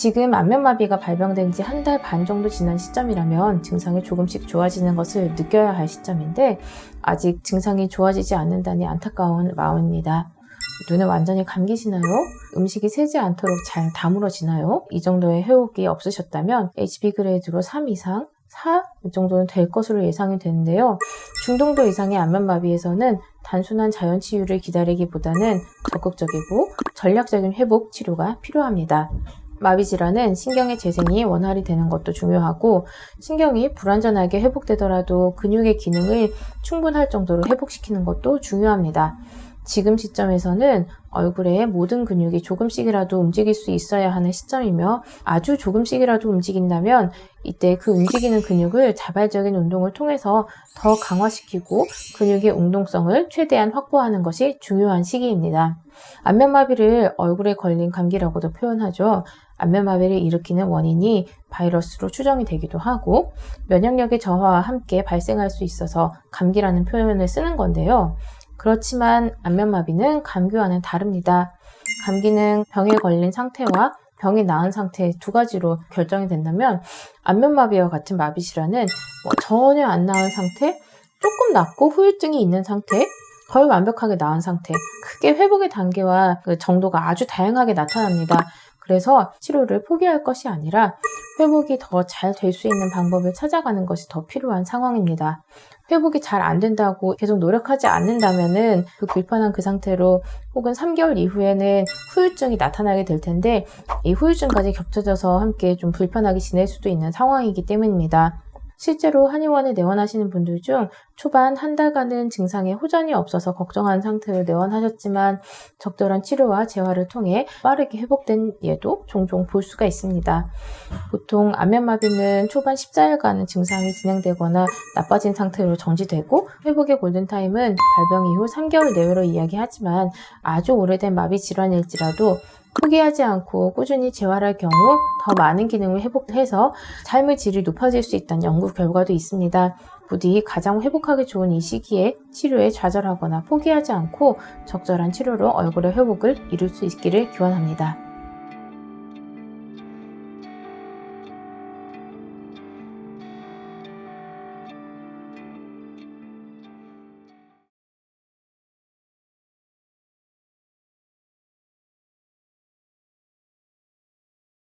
지금 안면마비가 발병된 지 한 달 반 정도 지난 시점이라면 증상이 조금씩 좋아지는 것을 느껴야 할 시점인데 아직 증상이 좋아지지 않는다니 안타까운 마음입니다. 눈에 완전히 감기시나요? 음식이 새지 않도록 잘 다물어지나요? 이 정도의 해옥이 없으셨다면 HB 그레이드로 3 이상, 4? 이 정도는 될 것으로 예상이 되는데요. 중등도 이상의 안면마비에서는 단순한 자연 치유를 기다리기보다는 적극적이고 전략적인 회복 치료가 필요합니다. 마비 질환은 신경의 재생이 원활히 되는 것도 중요하고 신경이 불완전하게 회복되더라도 근육의 기능을 충분할 정도로 회복시키는 것도 중요합니다. 지금 시점에서는 얼굴의 모든 근육이 조금씩이라도 움직일 수 있어야 하는 시점이며 아주 조금씩이라도 움직인다면 이때 그 움직이는 근육을 자발적인 운동을 통해서 더 강화시키고 근육의 운동성을 최대한 확보하는 것이 중요한 시기입니다. 안면마비를 얼굴에 걸린 감기라고도 표현하죠. 안면마비를 일으키는 원인이 바이러스로 추정이 되기도 하고 면역력의 저하와 함께 발생할 수 있어서 감기라는 표현을 쓰는 건데요. 그렇지만 안면마비는 감기와는 다릅니다. 감기는 병에 걸린 상태와 병이 나은 상태 두 가지로 결정이 된다면 안면마비와 같은 마비 질환은 뭐 전혀 안 나은 상태, 조금 낫고 후유증이 있는 상태, 거의 완벽하게 나은 상태, 크게 회복의 단계와 그 정도가 아주 다양하게 나타납니다. 그래서 치료를 포기할 것이 아니라 회복이 더 잘 될 수 있는 방법을 찾아가는 것이 더 필요한 상황입니다. 회복이 잘 안 된다고 계속 노력하지 않는다면은 그 불편한 그 상태로 혹은 3개월 이후에는 후유증이 나타나게 될 텐데 이 후유증까지 겹쳐져서 함께 좀 불편하게 지낼 수도 있는 상황이기 때문입니다. 실제로 한의원에 내원하시는 분들 중 초반 한 달간은 증상에 호전이 없어서 걱정한 상태로 내원하셨지만 적절한 치료와 재활을 통해 빠르게 회복된 예도 종종 볼 수가 있습니다. 보통 안면마비는 초반 14일간은 증상이 진행되거나 나빠진 상태로 정지되고 회복의 골든타임은 발병 이후 3개월 내외로 이야기하지만 아주 오래된 마비 질환일지라도 포기하지 않고 꾸준히 재활할 경우 더 많은 기능을 회복해서 삶의 질이 높아질 수 있다는 연구 결과도 있습니다. 부디 가장 회복하기 좋은 이 시기에 치료에 좌절하거나 포기하지 않고 적절한 치료로 얼굴의 회복을 이룰 수 있기를 기원합니다.